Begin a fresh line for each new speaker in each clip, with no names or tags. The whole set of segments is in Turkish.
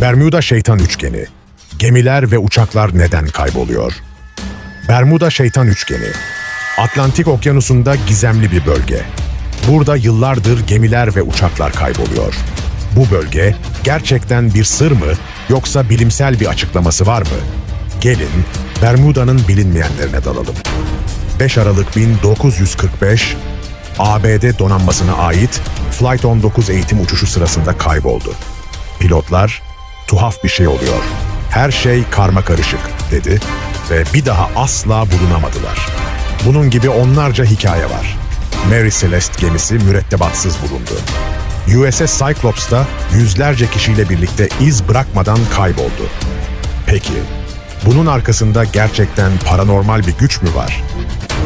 Bermuda Şeytan Üçgeni. Gemiler ve uçaklar neden kayboluyor? Bermuda Şeytan Üçgeni. Atlantik Okyanusu'nda gizemli bir bölge. Burada yıllardır gemiler ve uçaklar kayboluyor. Bu bölge gerçekten bir sır mı yoksa bilimsel bir açıklaması var mı? Gelin Bermuda'nın bilinmeyenlerine dalalım. 5 Aralık 1945 ABD donanmasına ait Flight 19 eğitim uçuşu sırasında kayboldu. Pilotlar tuhaf bir şey oluyor. Her şey karma karışık dedi ve bir daha asla bulunamadılar. Bunun gibi onlarca hikaye var. Mary Celeste gemisi mürettebatsız bulundu. USS Cyclops da yüzlerce kişiyle birlikte iz bırakmadan kayboldu. Peki, bunun arkasında gerçekten paranormal bir güç mü var?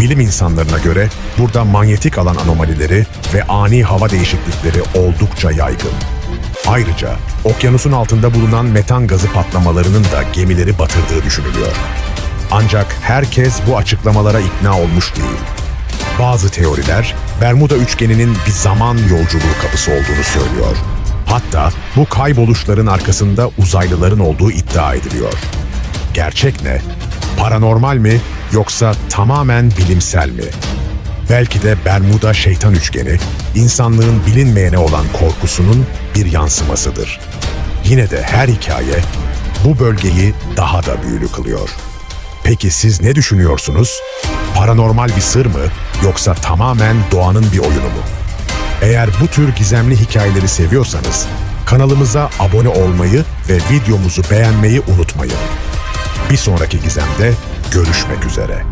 Bilim insanlarına göre burada manyetik alan anomalileri ve ani hava değişiklikleri oldukça yaygın. Ayrıca okyanusun altında bulunan metan gazı patlamalarının da gemileri batırdığı düşünülüyor. Ancak herkes bu açıklamalara ikna olmuş değil. Bazı teoriler Bermuda üçgeninin bir zaman yolculuğu kapısı olduğunu söylüyor. Hatta bu kayboluşların arkasında uzaylıların olduğu iddia ediliyor. Gerçek ne? Paranormal mi yoksa tamamen bilimsel mi? Belki de Bermuda şeytan üçgeni insanlığın bilinmeyene olan korkusunun bir yansımasıdır. Yine de her hikaye bu bölgeyi daha da büyülü kılıyor. Peki siz ne düşünüyorsunuz? Paranormal bir sır mı yoksa tamamen doğanın bir oyunu mu? Eğer bu tür gizemli hikayeleri seviyorsanız kanalımıza abone olmayı ve videomuzu beğenmeyi unutmayın. Bir sonraki gizemde görüşmek üzere.